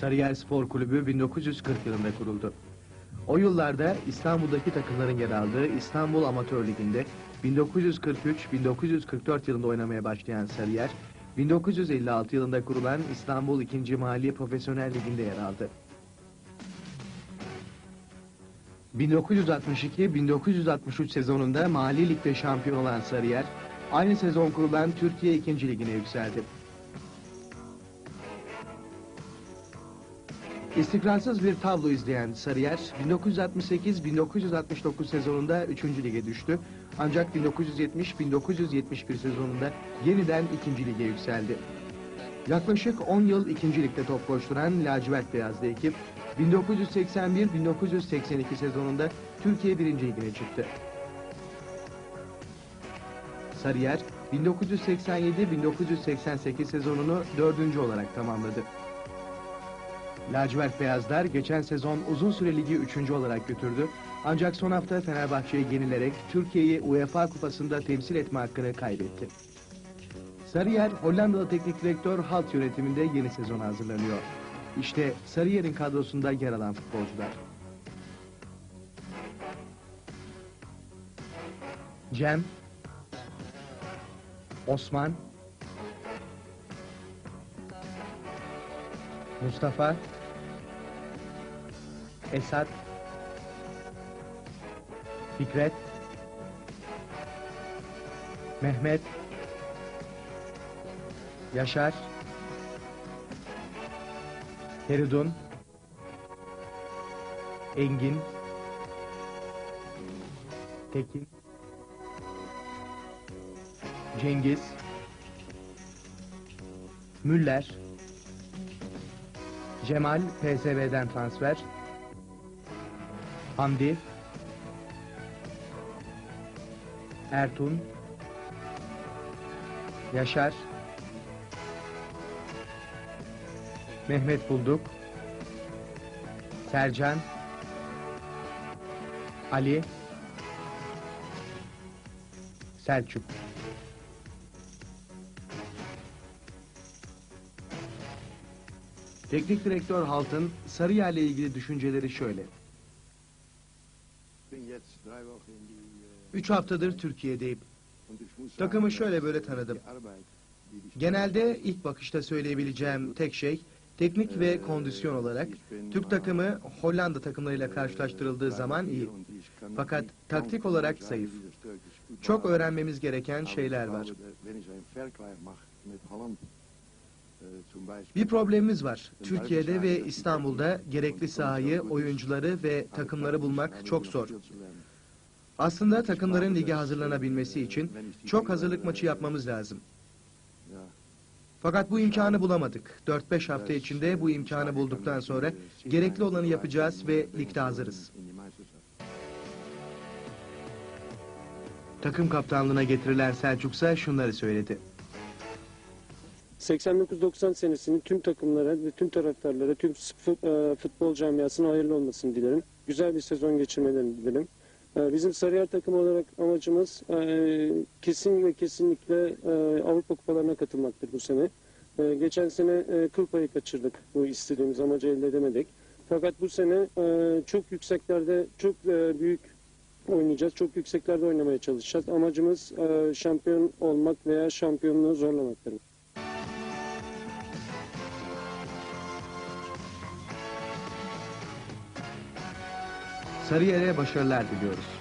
Sarıyer Spor Kulübü 1940 yılında kuruldu. O yıllarda İstanbul'daki takımların yer aldığı İstanbul Amatör Ligi'nde 1943-1944 yılında oynamaya başlayan Sarıyer, 1956 yılında kurulan İstanbul 2. Mahalli Profesyonel Ligi'nde yer aldı. 1962-1963 sezonunda Mali Lig'de şampiyon olan Sarıyer, aynı sezon kurulan Türkiye 2. Ligi'ne yükseldi. İstikrarsız bir tablo izleyen Sarıyer, 1968-1969 sezonunda 3. lige düştü. Ancak 1970-1971 sezonunda yeniden 2. lige yükseldi. Yaklaşık 10 yıl 2. ligde top koşturan lacivert beyazlı ekip, 1981-1982 sezonunda Türkiye 1. ligine çıktı. Sarıyer, 1987-1988 sezonunu 4. olarak tamamladı. Lacivert Beyazlar geçen sezon uzun süre ligi 3. olarak götürdü. Ancak son hafta Fenerbahçe'ye yenilerek Türkiye'yi UEFA Kupası'nda temsil etme hakkını kaybetti. Sarıyer, Hollandalı teknik direktör Halt yönetiminde yeni sezona hazırlanıyor. İşte Sarıyer'in kadrosunda yer alan futbolcular. Cem, Osman, Mustafa, Esat, Fikret, Mehmet, Yaşar, Feridun, Engin, Tekin, Cengiz, Müller, Cemal PSV'den transfer, Hamdi, Ertun, Yaşar, Mehmet Bulduk, Sercan, Ali, Selçuk. Teknik direktör Halt'ın Sarıyer'le ilgili düşünceleri şöyle. Üç haftadır Türkiye'deyim. Takımı şöyle böyle tanıdım. Genelde ilk bakışta söyleyebileceğim tek şey teknik ve kondisyon olarak Türk takımı Hollanda takımlarıyla karşılaştırıldığı zaman iyi. Fakat taktik olarak zayıf. Çok öğrenmemiz gereken şeyler var. Bir problemimiz var. Türkiye'de ve İstanbul'da gerekli sahayı, oyuncuları ve takımları bulmak çok zor. Aslında takımların lige hazırlanabilmesi için çok hazırlık maçı yapmamız lazım. Fakat bu imkanı bulamadık. 4-5 hafta içinde bu imkanı bulduktan sonra gerekli olanı yapacağız ve ligde hazırız. Takım kaptanlığına getirilen Selçuk şunları söyledi. 89-90 senesinin tüm takımlara ve tüm taraftarlara, tüm e, futbol camiasına hayırlı olmasını dilerim. Güzel bir sezon geçirmelerini dilerim. E, Bizim Sarıyer takımı olarak amacımız e, kesin ve kesinlikle Avrupa kupalarına katılmaktır bu sene. Geçen sene kıl payı kaçırdık bu istediğimiz amacı elde edemedik. Fakat bu sene çok yükseklerde, çok büyük oynayacağız. Çok yükseklerde oynamaya çalışacağız. Amacımız şampiyon olmak veya şampiyonluğu zorlamaktır. Sarıyer'e başarılar diliyoruz.